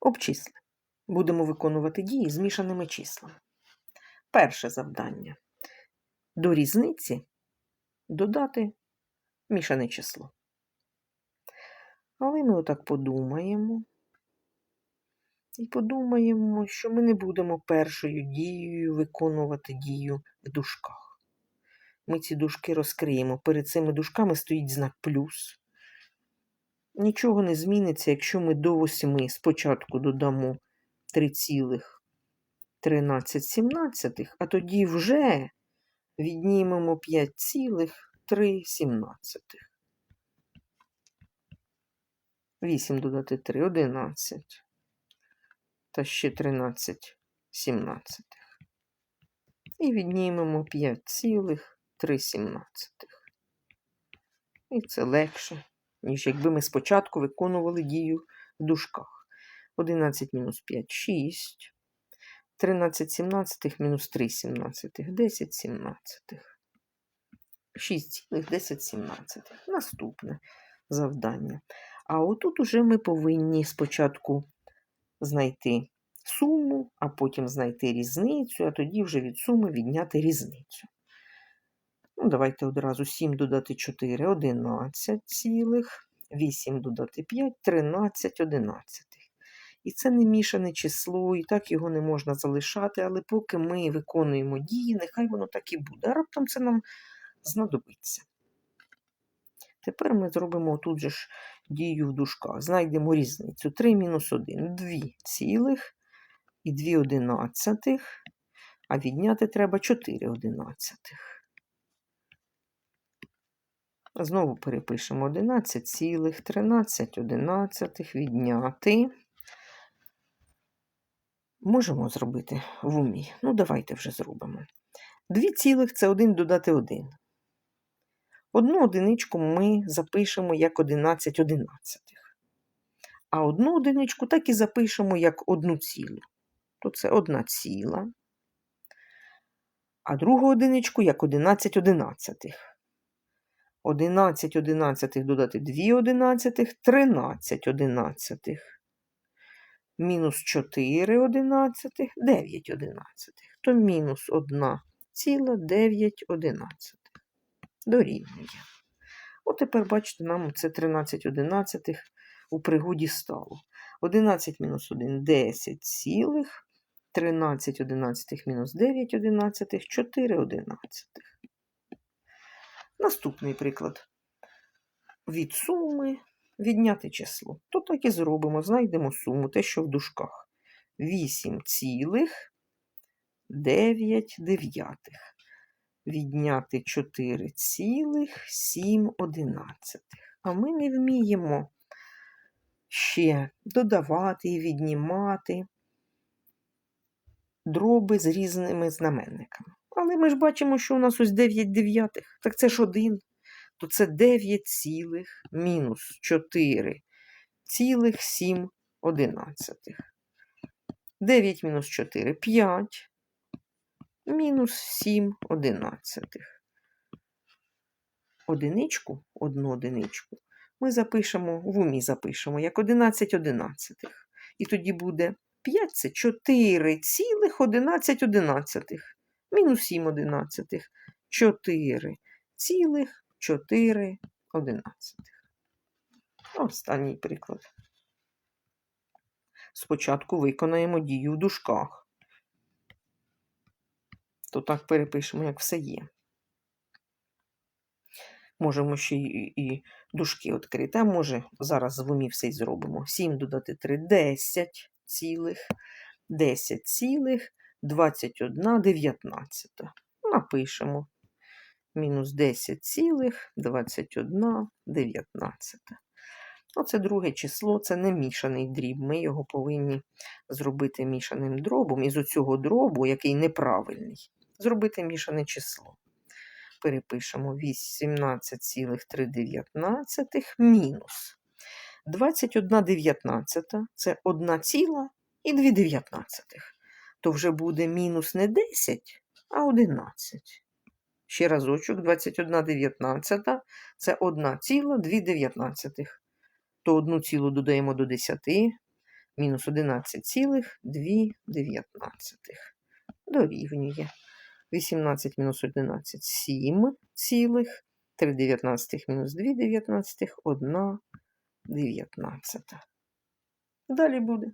Обчисли. Будемо виконувати дії з мішаними числами. Перше завдання. До різниці додати мішане число. Але ми отак подумаємо. І подумаємо, що ми не будемо першою дією виконувати дію в дужках. Ми ці дужки розкриємо. Перед цими дужками стоїть знак плюс. Нічого не зміниться, якщо ми до 8 спочатку додамо 3,13, а тоді вже віднімемо 5,3. 8 додати 3 11. Та ще 13 17. І віднімемо 5,3. І це легше, ніж якби ми спочатку виконували дію в дужках. 11 мінус 5 6. 13 17 мінус 3 17, 10 17. 6,10 17. Наступне завдання. А отут уже ми повинні спочатку знайти суму, а потім знайти різницю, а тоді вже від суми відняти різницю. Ну, Давайте одразу 7 додати 4, 11 цілих, 8 додати 5, 13 11. І це не мішане число, і так його не можна залишати, але поки ми виконуємо дії, нехай воно так і буде. А раптом це нам знадобиться. Тепер ми зробимо тут же ж дію в дужках. Знайдемо різницю. 3 мінус 1 2 цілих і 2 одинадцятих, а відняти треба 4 одинадцятих. Знову перепишемо 11 цілих, 13 одинадцятих, відняти. Можемо зробити в умі. Ну, давайте вже зробимо. 2 цілих це 1 додати 1. Одну одиничку ми запишемо як 11 одинадцятих. А одну одиничку так і запишемо як одну цілу. То це одна ціла. А другу одиничку як 11 одинадцятих. 11 одинадцятих додати 2 одинадцятих, 13 одинадцятих. Мінус 4 одинадцятих, 9 одинадцятих. То мінус 1 ціла 9 одинадцятих дорівнює. От тепер, бачите, нам це 13 одинадцятих у пригоді стало. 11 мінус 1 10 цілих, 13 одинадцятих мінус 9 одинадцятих, 4 одинадцятих. Наступний приклад. Від суми відняти число. То так і зробимо. Знайдемо суму, те, що в дужках. 8 цілих 9 дев'ятих відняти 4,7. А ми не вміємо ще додавати і віднімати дроби з різними знаменниками. Але ми ж бачимо, що у нас ось 9 дев'ятих. Так це ж 1. То це 9 цілих мінус 4 цілих 7 одинадцятих. 9 мінус 4 5 мінус 7 одинадцятих. Одиничку, одну одиничку, ми запишемо, в умі запишемо, як 11 одинадцятих. І тоді буде 5 це 4 цілих 11 одинадцятих. Мінус 7 одинадцятих. 4 цілих 4 одинадцятих. Останній приклад. Спочатку виконаємо дію в дужках то так перепишемо, як все є. Можемо ще і, і дужки відкрити, а може, зараз в умі все й зробимо. 7 додати 3 10 цілих, 10 цілих, 21 19. Напишемо. Мінус 10 цілих, 21 19. Оце друге число, це не мішаний дріб. Ми його повинні зробити мішаним дробом із оцього дробу, який неправильний зробити мішане число. Перепишемо 18,3 мінус 21 дев'ятнадцята це 1 ціла і 2 дев'ятнадцятих. То вже буде мінус не 10, а 11. Ще разочок, 21 дев'ятнадцята це 1 ціла 2 дев'ятнадцятих. то одну цілу додаємо до 10, мінус 11,2 дорівнює. 18 мінус 11 – 7 цілих, 3 дев'ятнадцятих мінус 2 дев'ятнадцятих – 1 дев'ятнадцята. Далі буде.